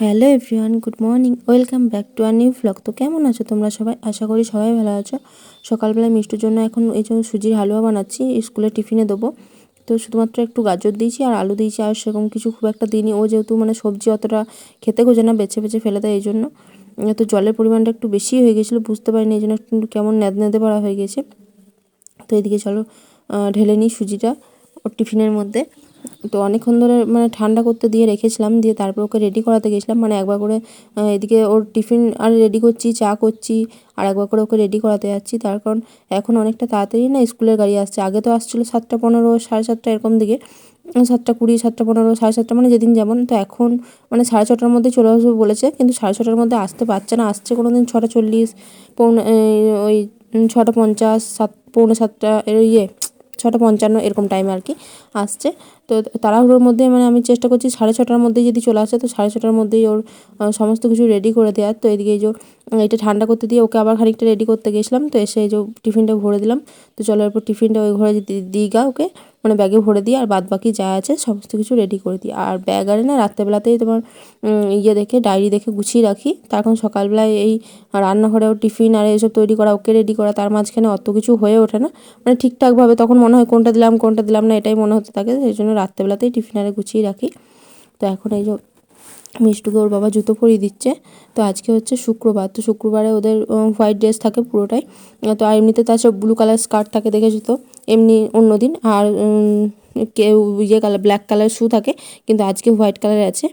Hello everyone, good morning. Welcome back to our new vlog তো কেমন আছো তোমরা সবাই? আশা করি সবাই ভালো আছো। সকালবেলায় মিষ্টির জন্য এখন এই জন্য সুজির হালুয়া বানাচ্ছি, স্কুলে টিফিনে দেবো। তো শুধুমাত্র একটু গাজর দিয়েছি আর আলু দিয়েছি আর সেরকম কিছু খুব একটা দিইনি। ও যেহেতু মানে সবজি অতটা খেতে খোঁজে না, বেছে বেছে ফেলে দেয় এই জন্য তো জলের পরিমাণটা একটু বেশি হয়ে গেছিল, বুঝতে পারিনি এই জন্য একটু কেমন নেদ নেদে পড়া হয়ে গেছে। তো এদিকে চলো ঢেলে নিই সুজিটা ওর টিফিনের মধ্যে। তো অনেকক্ষণ ধরে মানে ঠান্ডা করতে দিয়ে রেখেছিলাম, দিয়ে তারপর ওকে রেডি করাতে গেছিলাম। মানে একবার করে এদিকে ওর টিফিন আর রেডি করছি, চা করছি, আর একবার করে ওকে রেডি করাতে যাচ্ছি। তার কারণ এখন অনেকটা তাড়াতাড়ি না স্কুলের গাড়ি আসছে। আগে তো আসছিল সাতটা পনেরো, সাড়ে সাতটা এরকম দিকে। সাতটা কুড়ি, সাতটা পনেরো, সাড়ে সাতটা মানে যেদিন যেমন। তো এখন মানে সাড়ে ছটার মধ্যে চলে আসবে বলেছে, কিন্তু সাড়ে ছটার মধ্যে আসতে পারছে না। আসছে কোনো দিন ছটা চল্লিশ, পৌনে ওই ছটা পঞ্চাশ, সাত, পৌনে সাতটা ইয়ে ছটা পঞ্চান্ন এরকম টাইমে আর কি আসছে। তো তাড়াহুড়োর মধ্যে মানে আমি চেষ্টা করছি সাড়ে ছটার মধ্যেই যদি চলে আসে, তো সাড়ে ছটার মধ্যেই ওর সমস্ত কিছু রেডি করে দেওয়ার। তো এদিকে এই যে এটা ঠান্ডা করতে দিয়ে ওকে আবার খানিকটা রেডি করতে গেছিলাম। তো এসে এই যে টিফিনটা ভরে দিলাম। তো চলো এরপর টিফিনটা ওই ঘরে দিই গা ওকে। মানে ব্যাগে ভরে দিই আর বাদ বাকি যা আছে সমস্ত কিছু রেডি করে দিই। আর ব্যাগ আরে না রাত্রেবেলাতেই তোমার ইয়ে দেখে ডায়েরি দেখে গুছিয়ে রাখি। তখন সকালবেলায় এই রান্নাঘরে রান্নাঘরেও টিফিন আর এসব তৈরি করা ওকে রেডি করা, তার মাঝখানে অত কিছু হয়ে ওঠে না। মানে ঠিকঠাকভাবে তখন মনে হয় কোনটা দিলাম কোনটা দিলাম না, এটাই মনে হতে থাকে। সেই জন্য রাত্রেবেলাতেই টিফিন আরে গুছিয়ে রাখি। তো এখন এই যে মিষ্টুকে ওর বাবা জুতো পরিয়ে দিচ্ছে। তো আজকে হচ্ছে শুক্রবার। তো শুক্রবারে ওদের হোয়াইট ড্রেস থাকে পুরোটাই। তো আর এমনিতে তার সব ব্লু কালার স্কার্ট থাকে দেখেছি তো এমনি অন্য দিন। আর কেউ ইয়ে কালার ব্ল্যাক কালার শু থাকে। কিন্তু আজকে হোয়াইট কালার আছে।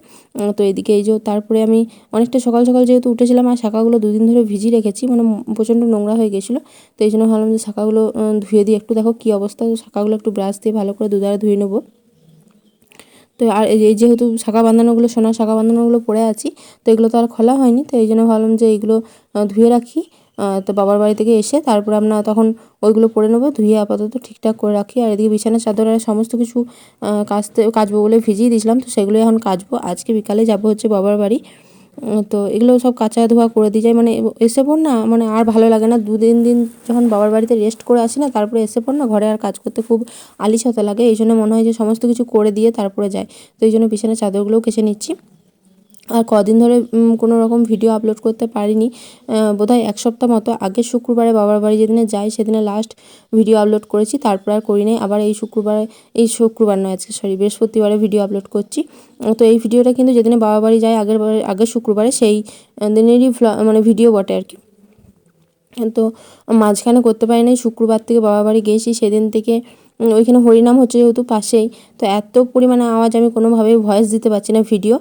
তো এদিকে এই যে তারপরে আমি অনেকটা সকাল সকাল যেহেতু উঠেছিলাম, আর শাখাগুলো দুদিন ধরে ভিজিয়ে রেখেছি মানে প্রচণ্ড নোংরা হয়ে গেছিল। তো এই জন্য ভাবলাম যে শাখাগুলো ধুয়ে দিই। একটু দেখো কী অবস্থা। তো শাখাগুলো একটু ব্রাশ দিয়ে ভালো করে দুধারে ধুয়ে নেব। তো আর এই যেহেতু শাখা বাঁধানোগুলো, সোনার শাখা বাঁধানোগুলো পড়ে আছি, তো এগুলো তো আর খোলা হয়নি, তো এই জন্য ভাবলাম যে এইগুলো ধুয়ে রাখি। তো বাবার বাড়ি থেকে এসে তারপর আমরা তখন ওইগুলো পরে নেব, ধুয়ে আপাতত ঠিকঠাক করে রাখি। আর এদিকে বিছানা, চাদর আর সমস্ত কিছু কাচতে, কাচবো বলে ভিজিয়ে দিয়েছিলাম, তো সেগুলো এখন কাচবো। আজকে বিকালে যাব হচ্ছে বাবার বাড়ি। তো এগুলো সব কাঁচা ধোয়া করে দিয়ে যায় মানে এসে পর না মানে আর ভালো লাগে না। দু দিন দিন যখন বাবার বাড়িতে রেস্ট করে আসি না, তারপরে এসে পর না, ঘরে আর কাজ করতে খুব আলিশতা লাগে। এই জন্য মনে হয় যে সমস্ত কিছু করে দিয়ে তারপরে যায় তো এই জন্য বিছানার চাদরগুলোও কেচে নিচ্ছি। আর কদিন ধরে কোনো রকম ভিডিও আপলোড করতে পারিনি। বোধহয় এক সপ্তাহ মতো আগের শুক্রবারে বাবার বাড়ি যেদিনে যাই, সেদিনে লাস্ট ভিডিও আপলোড করেছি। তারপর আর করিনি। আবার এই শুক্রবারে, এই শুক্রবার নয়, আজকে সরি বৃহস্পতিবারে ভিডিও আপলোড করছি। তো এই ভিডিওটা কিন্তু যেদিনে বাবা বাড়ি যায় আগের আগের শুক্রবারে সেই দিনেরই মানে ভিডিও বটে আর কি। তো মাঝখানে করতে পারি পারিনি। শুক্রবার থেকে বাবা বাড়ি গেছি সেদিন থেকে ওইখানে হরিনাম হচ্ছে যেহেতু পাশেই, তো এত পরিমাণে আওয়াজ আমি কোনোভাবেই ভয়েস দিতে পারছি না ভিডিও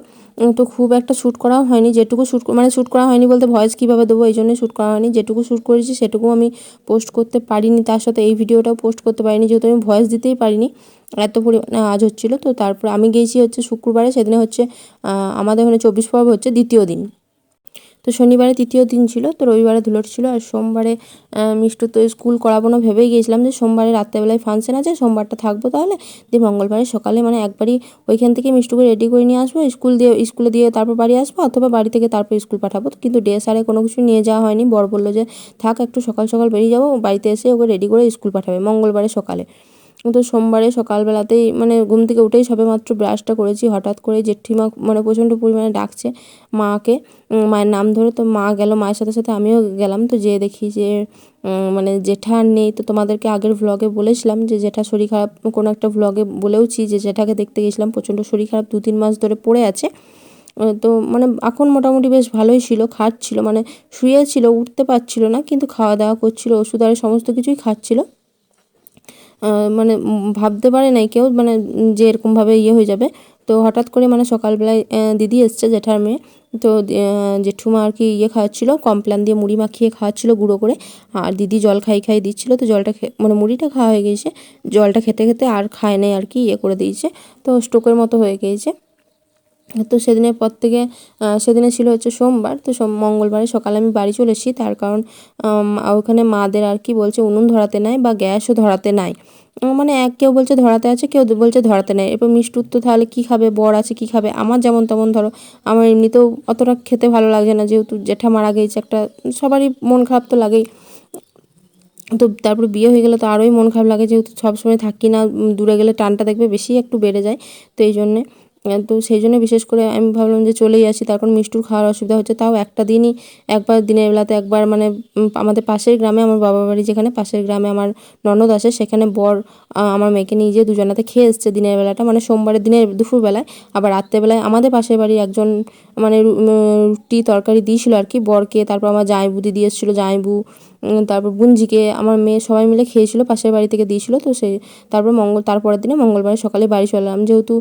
তো খুব একটা শ্যুট করাও হয়নি, যেটুকু শ্যুট মানে শ্যুট করা হয়নি বলতে ভয়েস কীভাবে দেবো, এই জন্যই শ্যুট করা হয়নি। যেটুকু শ্যুট করেছি সেটুকু আমি পোস্ট করতে পারিনি, তার সাথে এই ভিডিওটাও পোস্ট করতে পারিনি, যেহেতু আমি ভয়েস দিতেই পারিনি। এত পরিমাণে আওয়াজ হচ্ছিল, তো তারপর আমি গিয়েছি হচ্ছে শুক্রবারে, সেদিনে হচ্ছে আমাদের ওখানে চব্বিশ পর্ব হচ্ছে দ্বিতীয় দিন। তো শনিবারে তৃতীয় দিন ছিল, তো রবিবারে ধুলোট ছিল আর সোমবারে মিষ্টু তো স্কুল করাবো না ভেবেই গিয়েছিলাম যে সোমবারে রাত্রেবেলায় ফাংশন আছে, সোমবারটা থাকব তাহলে। দিয়ে মঙ্গলবারে সকালে মানে একবারই ওইখান থেকে মিষ্টুকে রেডি করে নিয়ে আসব, স্কুল দিয়ে, স্কুলে দিয়ে তারপর বাড়ি আসব অথবা বাড়ি থেকে তারপর স্কুল পাঠাবো। কিন্তু ড্রেস আরে কোনো কিছু নিয়ে যাওয়া হয়নি, বর বলল যে থাক একটু সকাল সকাল বেরিয়ে যাব, বাড়িতে এসে ওকে রেডি করে স্কুল পাঠাবে মঙ্গলবারে সকালে। তো সোমবারে সকালবেলাতেই মানে ঘুম থেকে উঠেই সবে মাত্র ব্রাশটা করেছি। হঠাৎ করে জেঠিমা মানে প্রচণ্ড পরিমাণে ডাকছে মাকে মায়ের নাম ধরে। তো মা গেল, মায়ের সাথে সাথে আমিও গেলাম। তো যেয়ে দেখি যে মানে জেঠা আর নেই। তো তোমাদেরকে আগের ভ্লগে বলেছিলাম যে, জেঠা শরীর খারাপ, কোনো একটা ভ্লগে বলেওছি যে, জেঠাকে দেখতে গেছিলাম। প্রচণ্ড শরীর খারাপ, দু তিন মাস ধরে পড়ে আছে। তো মানে এখন মোটামুটি বেশ ভালোই ছিল, খাচ্ছিল। মানে শুয়েছিল উঠতে পারছিল না, কিন্তু খাওয়া দাওয়া করছিল, ওষুধ আর সমস্ত কিছুই খাচ্ছিল। মানে ভাবতে পারে নাই কেউ মানে যে এরকমভাবে ইয়ে হয়ে যাবে। তো হঠাৎ করে মানে সকালবেলায় দিদি এসছে জেঠার মেয়ে। তো জেঠুমা আর কি ইয়ে খাওয়াচ্ছিলো কমপ্ল্যান দিয়ে মুড়ি মাখিয়ে খাওয়াচ্ছিলো গুঁড়ো করে। আর দিদি জল খাই খাই দিচ্ছিল, তো জলটা মানে মুড়িটা খাওয়া হয়ে গিয়েছে। জলটা খেতে খেতে আর খায় নাই আর কি ইয়ে করে দিয়েছে। তো স্টোকের মতো হয়ে গিয়েছে। তো সেদিনের পর থেকে সেদিনে ছিল হচ্ছে সোমবার, তো সোম, মঙ্গলবারে সকালে আমি বাড়ি চলে এসেছি। তার কারণ ওখানে মাদের আর কি বলছে, উনুন ধরাতে নাই বা গ্যাসও ধরাতে নাই। মানে এক, কেউ বলছে ধরাতে আছে, কেউ বলছে ধরাতে নেই। এরপর মিষ্টুর তো তাহলে কী খাবে? বর আছে, কী খাবে? আমার যেমন তেমন, ধরো, আমার এমনিতেও অতটা খেতে ভালো লাগছে না, যেহেতু জেঠা মারা গেছে একটা, সবারই মন খারাপ তো লাগেই। তো তারপর বিয়ে হয়ে গেলে তো আরোই মন খারাপ লাগে, যেহেতু সবসময় থাকি না দূরে গেলে টানটা দেখবে বেশি একটু বেড়ে যায়, তো এই জন্যে। তো সেই জন্য বিশেষ করে আমি ভাবলাম যে চলেই আসি তারপর মিষ্টুর খাওয়ার অসুবিধা হচ্ছে। তাও একটা দিনই একবার দিনের বেলাতে একবার মানে আমাদের পাশের গ্রামে আমার বাবা বাড়ি যেখানে পাশের গ্রামে আমার ননদ আসে সেখানে বর আমার মেয়েকে নিয়ে যেয়ে দুজনাতে খেয়ে এসছে দিনের বেলাটা মানে সোমবারের দিনের দুপুরবেলায়। আবার রাত্রেবেলায় আমাদের পাশের বাড়ি একজন মানে রুটি তরকারি দিয়েছিল আর কি বরকে তারপর আমার জামাইবুদি দিয়ে এসেছিল জামাইবু উম, তারপর বুঞ্জিকে আমার মেয়ে সবাই মিলে খেয়েছিল, পাশের বাড়ি থেকে দিয়েছিল, তো সেই তারপর মঙ্গল, তারপরের দিনে মঙ্গলবার সকালে বাড়ি চলে এলাম। যেহেতু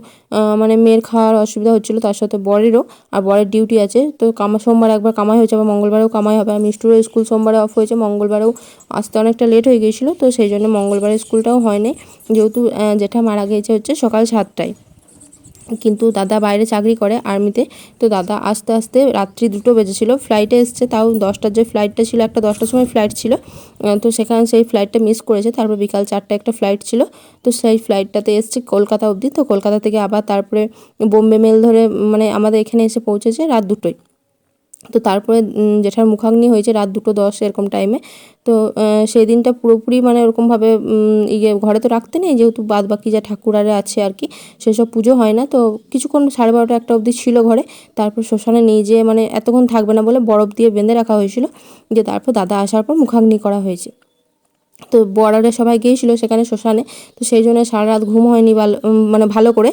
মানে মেয়ের খাওয়ার অসুবিধা হচ্ছিল, তার সাথে বরেরও আর বরের ডিউটি আছে, তো কামা, সোমবার একবার কামাই হয়েছে, আবার মঙ্গলবারেও কামাই হবে। আর মিষ্টুরও স্কুল সোমবারে অফ হয়েছে, মঙ্গলবারেও আসতে অনেকটা লেট হয়ে গিয়েছিল, তো সেই জন্য মঙ্গলবারে স্কুলটাও হয়নি। যেহেতু জেঠা মারা গিয়েছে হচ্ছে সকাল সাতটায়। কিন্তু দাদা বাইরে চাকরি করে আর্মিতে। তো দাদা আস্তে আস্তে রাত্রি দুটো বেজেছিল। ফ্লাইটে এসছে, তাও দশটার যে ফ্লাইটটা ছিল, একটা দশটার সময় ফ্লাইট ছিল। তো সেখানে সেই ফ্লাইটটা মিস করেছে। তারপর বিকাল চারটে একটা ফ্লাইট ছিল। তো সেই ফ্লাইটটাতে এসছে কলকাতা অবধি। তো কলকাতা থেকে আবার তারপরে বোম্বে মেল ধরে মানে আমাদের এখানে এসে পৌঁছেছে রাত দুটোয়। তো তারপরে জেঠার মুখাগ্নি হয়েছে রাত দুটো দশ এরকম টাইমে তো সেই দিনটা পুরোপুরি মানে ওরকমভাবে ইয়ে ঘরে তো রাখতে নেই, যেহেতু বাদ বাকি যা ঠাকুরারে আছে আর কি, সেসব পুজো হয় না। তো কিছুক্ষণ সাড়ে বারোটা একটা অবধি ছিল ঘরে, তারপর শ্মশানে নিয়ে যেয়ে মানে এতক্ষণ থাকবে না বলে বরফ দিয়ে বেঁধে রাখা হয়েছিল। যে তারপর দাদা আসার পর মুখাগ্নি করা হয়েছে। তো বর্ডারে সবাই গিয়েছিল সেখানে শ্মশানে। তো সেই জন্য সারা রাত ঘুম হয়নি ভালো মানে ভালো করে।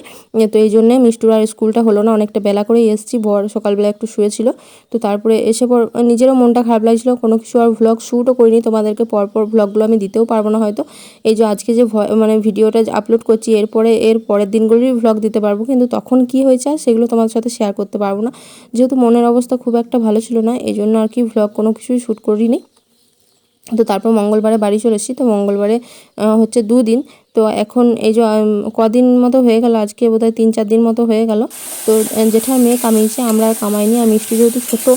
তো এই জন্যে মিষ্টুর আর স্কুলটা হলো না, অনেকটা বেলা করেই এসেছি। বর সকালবেলা একটু শুয়েছিল। তো তারপরে এসে পর নিজেরও মনটা খারাপ লাগছিল। কোনো কিছু আর ভ্লগ শ্যুটও করিনি। তোমাদেরকে পরপর ভ্লগগুলো আমি দিতেও পারব না হয়তো। এই যে আজকে যে মানে ভিডিওটা আপলোড করছি, এরপরে, এর পরের দিনগুলোরই ভ্লগ দিতে পারব। কিন্তু তখন কি হয়েছে সেগুলো তোমাদের সাথে শেয়ার করতে পারব না। যেহেতু মনের অবস্থা খুব একটা ভালো ছিল না, এই জন্য আর কি ভ্লগ কোনো কিছুই শ্যুট করিনি। তো তারপর মঙ্গলবারে বাড়ি চলে এসেছি। তো মঙ্গলবারে হচ্ছে দুদিন। তো এখন এই যে কদিন মতো হয়ে গেল, আজকে বোধহয় তিন চার দিন মতো হয়ে গেল। তো জেঠার মেয়ে কামিয়েছে, আমরা কামাইনি। আর মিষ্টি যেহেতু ছোটো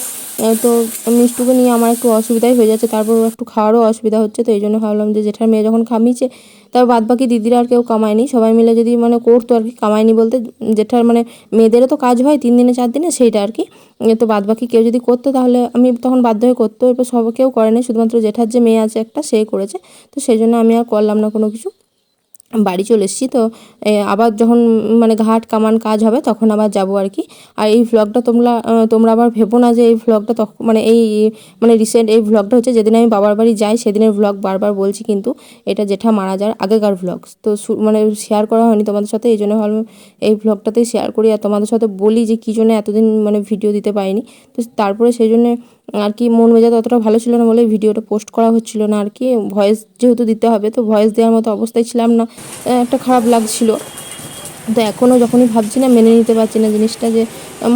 তো মিষ্টুকে নিয়ে আমার একটু অসুবিধাই হয়ে যাচ্ছে, তারপর একটু খাওয়ারও অসুবিধা হচ্ছে, তো এই জন্য ভাবলাম যে জেঠার মেয়ে যখন খামিয়েছে তারপর বাদ বাকি দিদিরা আর কেউ কামায়নি, সবাই মিলে যদি মানে করতো আর কি, কামায়নি বলতে জেঠার মানে মেয়েদেরও তো কাজ হয় তিন দিনে চার দিনে সেইটা আর কি তো বাদ বাকি কেউ যদি করতো তাহলে আমি তখন বাধ্য হয়ে করতো, এরপর সব কেউ করেনি, শুধুমাত্র জেঠার যে মেয়ে আছে একটা, সে করেছে, তো সেই জন্য আমি আর করলাম না কোনো কিছু। বাড়ি চলে এসেছি, তো আবার যখন মানে ঘাট কামান কাজ হবে তখন আবার যাব আর কি। আর এই ভ্লগটা তোমরা তোমরা আবার ভেবো না যে এই ভ্লগটা তখন মানে এই মানে রিসেন্ট এই ভ্লগটা হচ্ছে যেদিন আমি বাবার বাড়ি যাই সেদিনের ভ্লগ বারবার বলছি কিন্তু এটা জেঠা মারা যাওয়ার আগেকার ভ্লগ তো মানে শেয়ার করা হয়নি তোমাদের সাথে, এই জন্য এই ভ্লগটাতেই শেয়ার করি আর তোমাদের সাথে বলি যে কী জন্য এতদিন মানে ভিডিও দিতে পারিনি। তো তারপরে সেই জন্য আর কি মন মেজাজ অতটা ভালো ছিল না বলে ভিডিওটা পোস্ট করা হচ্ছিল না আর কি। ভয়েস যেহেতু দিতে হবে, তো ভয়েস দেওয়ার মতো অবস্থায় ছিলাম না। একটা খারাপ লাগছিল। তো এখনও যখনই ভাবছি না মেনে নিতে পারছি না জিনিসটা যে,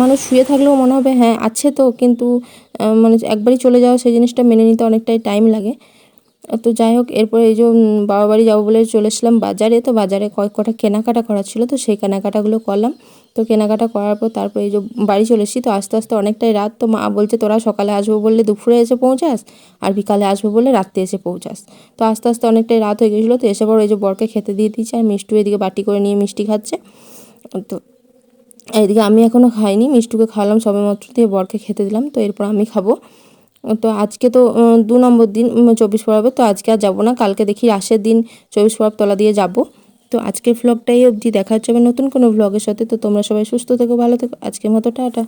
মানুষ শুয়ে থাকলেও মনে হবে হ্যাঁ আছে তো, কিন্তু মানে একবারই চলে যাওয়া সেই জিনিসটা মেনে নিতে অনেকটাই টাইম লাগে। তো যাই হোক, এরপরে এই যে বাবা বাড়ি যাব বলে চলে এসলাম বাজারে, তো বাজারে কয়েক কটা কেনাকাটা করা ছিল, তো সেই কেনাকাটাগুলো করলাম। তো কেনাকাটা করার পর তারপর এই যে বাড়ি চলে এসেছি, তো আস্তে আস্তে অনেকটাই রাত। তো মা বলছে, তোরা সকালে আসব বললে দুপুরে এসে পৌঁছাস আর বিকালে আসব বলে রাত্রে এসে পৌঁছাস? তো আস্তে আস্তে অনেকটাই রাত হয়ে গেছিল, তো এসে পর এই যে বরকে খেতে দিয়ে দিয়েছে আর মিষ্টু এদিকে বাটি করে নিয়ে মিষ্টি খাচ্ছে। তো এইদিকে আমি এখনও খাইনি, মিষ্টুকে খাওয়ালাম সবেমাত্র, দিয়ে বরকে খেতে দিলাম, তো এরপর আমি খাব। তো আজকে তো দু নম্বর দিন চব্বিশ পরবে, তো আজকে আর যাব না, কালকে দেখি রাশের দিন চব্বিশ পরব তলা দিয়ে যাব। তো আজকের ভ্লগটাই অবধি। দেখা হচ্ছে আবার নতুন কোনো ভ্লগের সাথে। তো তোমরা সবাই সুস্থ থেকো, ভালো থেকো। আজকের মতো, টাটা।